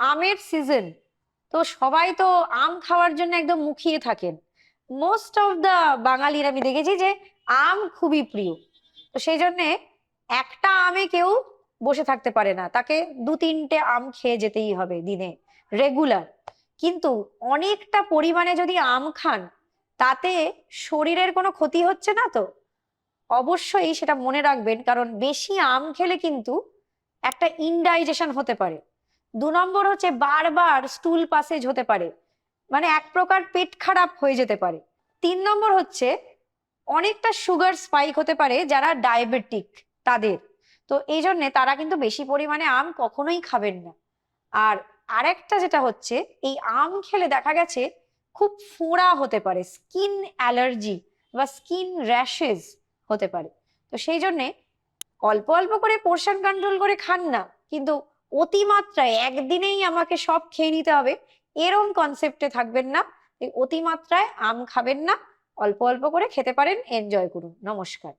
আমের সিজন তো সবাই তো আম খাওয়ার জন্য একদম মুখিয়ে থাকেন। মোস্ট অফ দ্য বাঙালির আমি দেখেছি যে আম খুবই প্রিয়। তো সেই জন্যে একটা আমে কেউ বসে থাকতে পারে না। তাকে দু তিনটে আম খেয়ে যেতেই হবে দিনে রেগুলার কিন্তু অনেকটা পরিমাণে যদি আম খান, তাতে শরীরের কোনো ক্ষতি হচ্ছে না তো? অবশ্যই সেটা মনে রাখবেন, কারণ বেশি আম খেলে কিন্তু একটা ইনডাইজেশন হতে পারে। দু নম্বর হচ্ছে বারবার স্টুল পাসেজ হতে পারে। মানে এক প্রকার পেট খারাপ হয়ে যেতে পারে। তিন নম্বর হচ্ছে অনেকটা সুগার স্পাইক হতে পারে যারা ডায়াবেটিক তাদের। তো এই জন্যে তারা কিন্তু বেশি পরিমাণে আম কখনোই খাবেন না। আর আরেকটা যেটা হচ্ছে, এই আম খেলে দেখা গেছে খুব ফোঁড়া হতে পারে স্কিন অ্যালার্জি বা স্কিন র্যাশেস হতে পারে। তো সেই জন্যে অল্প অল্প করে পোর্শন কন্ট্রোল করে খান না, কিন্তু অতিমাত্রায় একদিনেই আমাকে সব খেয়ে নিতে হবে। এরম কনসেপ্টে থাকবেন না। অতিমাত্রায় আম খাবেন না। অল্প অল্প করে খেতে পারেন। এনজয় করুন। নমস্কার।